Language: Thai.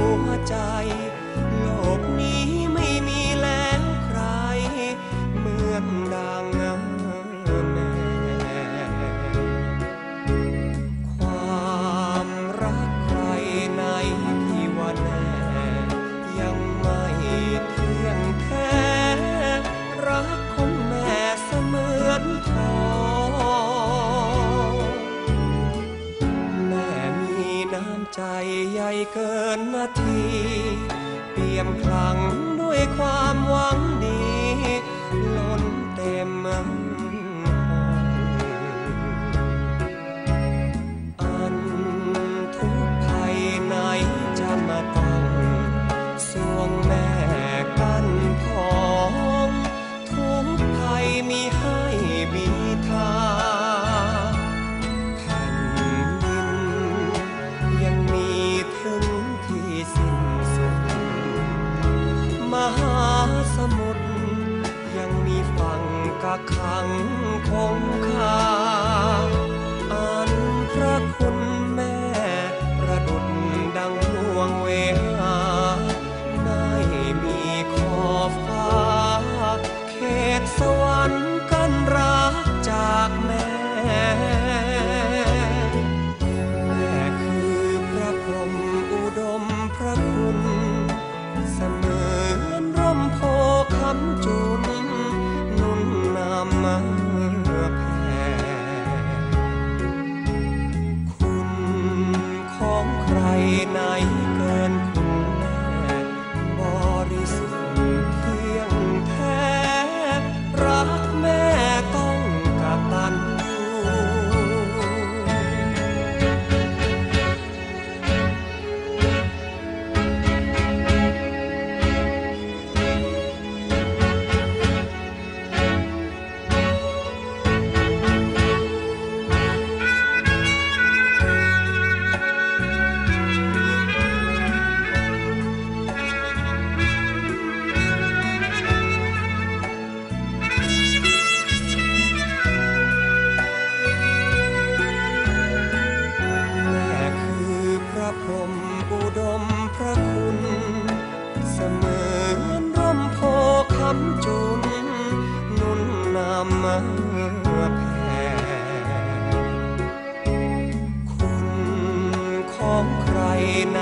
วใจ ใจใหญ่เกินนาที เปี่ยมคลังด้วยความหวัง กักขังคงคาอันพระคุณแม่ประดุดดังห่วงเวหาไม่มีขอบฟ้า เขตสวรรค์กันรักจากแม่แม่คือพระพรจุ คจนนุ่นนำมาแผ่คุณของใครไหน